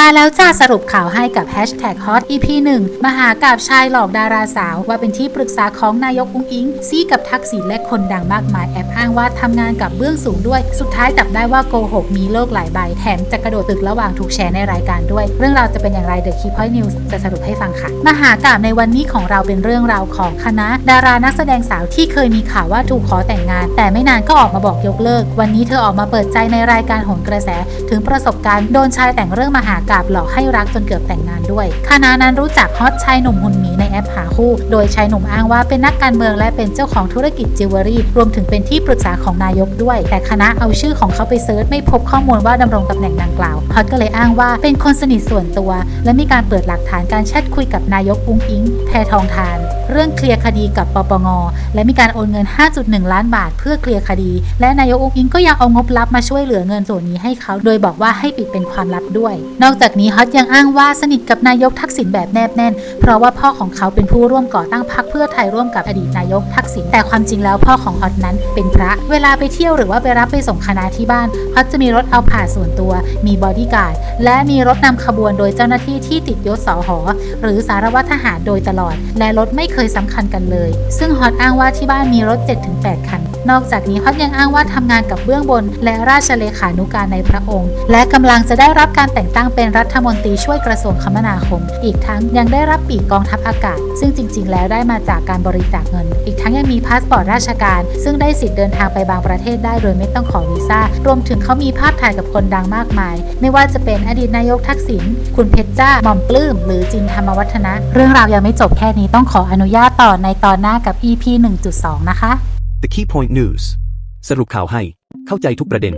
มาแล้วจ้าสรุปข่าวให้กับ Hashtag Hot EP 1มหากาบชายหลอกดาราสาว ว่าเป็นที่ปรึกษาของนายกอุ้งอิง ซี่กับทักษิณและคนดังมากมายแอบอ้างว่าทำงานกับเบื้องสูงด้วย สุดท้ายจับได้ว่าโกหกมีโลกหลายใบ แถมจะกระโดดตึกระหว่างถูกแชร์ในรายการด้วย เรื่องราวจะเป็นอย่างไร The Key Point News จะสรุปให้ฟังค่ะ มหากาบในวันนี้ของเราเป็นเรื่องราวของคณะ ดารานักแสดงสาวที่เคยมีข่าวว่าถูกขอแต่งงาน แต่ไม่นานก็ออกมาบอกยกเลิก วันนี้เธอออกมาเปิดใจในรายการโหนกระแส ถึงประสบการณ์โดนชายแต่งเรื่องมหากกาบหลอกให้รักจนเกือบแต่งงานด้วยคณะนั้นรู้จักฮอตชายหนุ่มหุ่นหมีในแอปหาคู่ โดยชายหนุ่มอ้างว่าเป็นนักการเมืองและเป็นเจ้าของธุรกิจจิวเวลรี่รวมถึงเป็นที่ปรึกษาของนายกด้วย แต่คณะเอาชื่อของเขาไปเซิร์ชไม่พบข้อมูลว่าดำรงตำแหน่งดังกล่าวฮอตก็เลยอ้างว่าเป็นคนสนิทส่วนตัว และมีการเปิดหลักฐานการแชทคุยกับนายกอุ้งอิงแพทองทาน เรื่องเคลียร์คดีกับปปงและมีการโอนเงิน 5.1 ล้านบาท เพื่อเคลียร์คดี และนายกอุ้งอิงก็ยังเอางบลับมาช่วยเหลือเงินส่วนนี้ให้เขา โดยบอกว่าให้ปิดเป็นความลับด้วย นอกจากนี้ฮอตยังอ้างว่าสนิทกับนายกทักษิณแบบแนบแน่น เพราะว่าพ่อของเขาเป็นผู้ร่วมก่อตั้งพรรคเพื่อไทยร่วมกับอดีตนายกทักษิณแต่ความจริงแล้วพ่อของฮอตนั้นเป็นพระ เวลาไปเที่ยวหรือว่าไปรับไปส่งคณะที่บ้านฮอตจะมีรถเอาผ่าส่วนตัว มีบอดี้การ์ดและมีรถนำขบวนโดยเจ้าหน้าที่ที่ติดยศสอหอหรือสารวัตรทหารโดยตลอด และรถไม่เคยสำคัญกันเลย ซึ่งฮอตอ้างว่าที่บ้านมีรถ 7-8 คัน นอกจากนี้ฮอตยังอ้างว่าทำงานกับเบื้องบน และราชเลขานุการในพระองค์ และกำลังจะได้รับการแต่งตั้งเป็นรัฐมนตรีช่วยกระทรวงคมนาคม อีกทั้งยังได้รับปีกกองทัพอากาศ ซึ่งจริง ๆ แล้วได้มาจากการบริจาคเงิน อีกทั้งยังมีพาสปอร์ตราชการ ซึ่งได้สิทธิ์เดินทางไปบางประเทศได้โดยไม่ต้องขอวีซ่ารวมถึงเขามีภาพถ่ายกับคนดังมากมาย ไม่ว่าจะเป็นอดีตนายกทักษิณคุณเพชรจ้าหม่อมปลื้มหรือจินธรรมวัฒนะ เรื่องราวยังไม่จบแค่นี้ต้องขออนุญาตต่อในตอนหน้ากับ EP 1.2 นะคะ The Key Point News สรุปข่าวให้เข้าใจทุกประเด็น